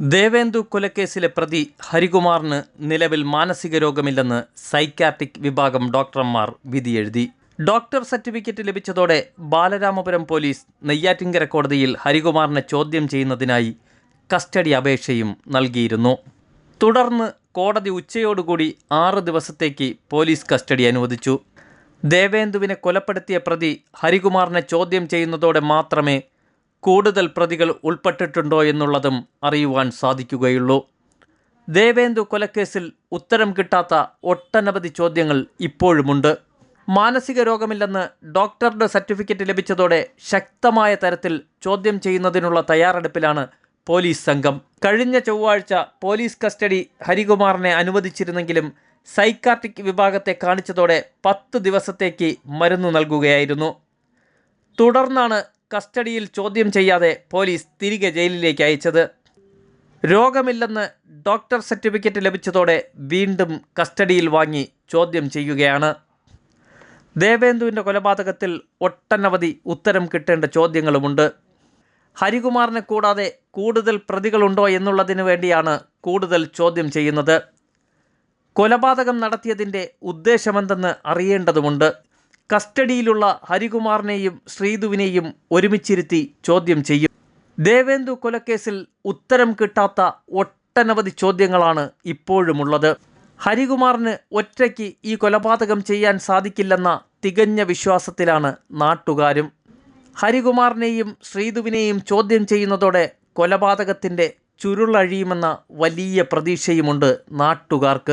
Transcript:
ദേവേന്ദു കൊലക്കേസിലെ പ്രതി ഹരികുമാറിന് നിലവിൽ മാനസിക രോഗമില്ലെന്ന് സൈക്കാട്രിക് വിഭാഗം ഡോക്ടർമാർ വിധിയെഴുതി ഡോക്ടർ സർട്ടിഫിക്കറ്റ് ലഭിച്ചതോടെ ബാലരാമപുരം പോലീസ് നെയ്യാറ്റിങ്കര കോടതിയിൽ ഹരികുമാറിനെ ചോദ്യം ചെയ്യുന്നതിനായി കസ്റ്റഡി അപേക്ഷയും നൽകിയിരുന്നു. തുടർന്ന് കോടതി ഉച്ചയോടുകൂടി ആറ് ദിവസത്തേക്ക് പോലീസ് കസ്റ്റഡി അനുവദിച്ചു. ദേവേന്ദുവിനെ കൊലപ്പെടുത്തിയ പ്രതി ഹരികുമാറിനെ ചോദ്യം ചെയ്യുന്നതോടെ മാത്രമേ കൂടുതൽ പ്രതികൾ ഉൾപ്പെട്ടിട്ടുണ്ടോ എന്നുള്ളതും അറിയുവാൻ സാധിക്കുകയുള്ളൂ. ദേവേന്ദു കൊലക്കേസിൽ ഉത്തരം കിട്ടാത്ത ഒട്ടനവധി ചോദ്യങ്ങൾ ഇപ്പോഴുമുണ്ട്. മാനസിക രോഗമില്ലെന്ന് ഡോക്ടറുടെ സർട്ടിഫിക്കറ്റ് ലഭിച്ചതോടെ ശക്തമായ തരത്തിൽ ചോദ്യം ചെയ്യുന്നതിനുള്ള തയ്യാറെടുപ്പിലാണ് പോലീസ് സംഘം. കഴിഞ്ഞ ചൊവ്വാഴ്ച പോലീസ് കസ്റ്റഡി ഹരികുമാറിനെ അനുവദിച്ചിരുന്നെങ്കിലും സൈക്കാട്രിക് വിഭാഗത്തെ കാണിച്ചതോടെ പത്ത് ദിവസത്തേക്ക് മരുന്ന് നൽകുകയായിരുന്നു. തുടർന്നാണ് കസ്റ്റഡിയിൽ ചോദ്യം ചെയ്യാതെ പോലീസ് തിരികെ ജയിലിലേക്ക് അയച്ചത്. രോഗമില്ലെന്ന് ഡോക്ടർ സർട്ടിഫിക്കറ്റ് ലഭിച്ചതോടെ വീണ്ടും കസ്റ്റഡിയിൽ വാങ്ങി ചോദ്യം ചെയ്യുകയാണ്. ദേവേന്ദുവിന്റെ കൊലപാതകത്തിൽ ഒട്ടനവധി ഉത്തരം കിട്ടേണ്ട ചോദ്യങ്ങളുമുണ്ട്. ഹരികുമാറിനെ കൂടാതെ കൂടുതൽ പ്രതികളുണ്ടോ എന്നുള്ളതിനു വേണ്ടിയാണ് കൂടുതൽ ചോദ്യം ചെയ്യുന്നത്. കൊലപാതകം നടത്തിയതിന്റെ ഉദ്ദേശമെന്തെന്ന് അറിയേണ്ടതുമുണ്ട്. കസ്റ്റഡിയിലുള്ള ഹരികുമാറിനെയും ശ്രീധുവിനെയും ഒരുമിച്ചിരുത്തി ചോദ്യം ചെയ്യും. ദേവേന്ദു കൊലക്കേസിൽ ഉത്തരം കിട്ടാത്ത ഒട്ടനവധി ചോദ്യങ്ങളാണ് ഇപ്പോഴുമുള്ളത്. ഹരികുമാറിന് ഒറ്റയ്ക്ക് ഈ കൊലപാതകം ചെയ്യാൻ സാധിക്കില്ലെന്ന തികഞ്ഞ വിശ്വാസത്തിലാണ് നാട്ടുകാരും. ഹരികുമാറിനെയും ശ്രീധുവിനെയും ചോദ്യം ചെയ്യുന്നതോടെ കൊലപാതകത്തിന്റെ ചുരുളഴിയുമെന്ന വലിയ പ്രതീക്ഷയുമുണ്ട് നാട്ടുകാർക്ക്.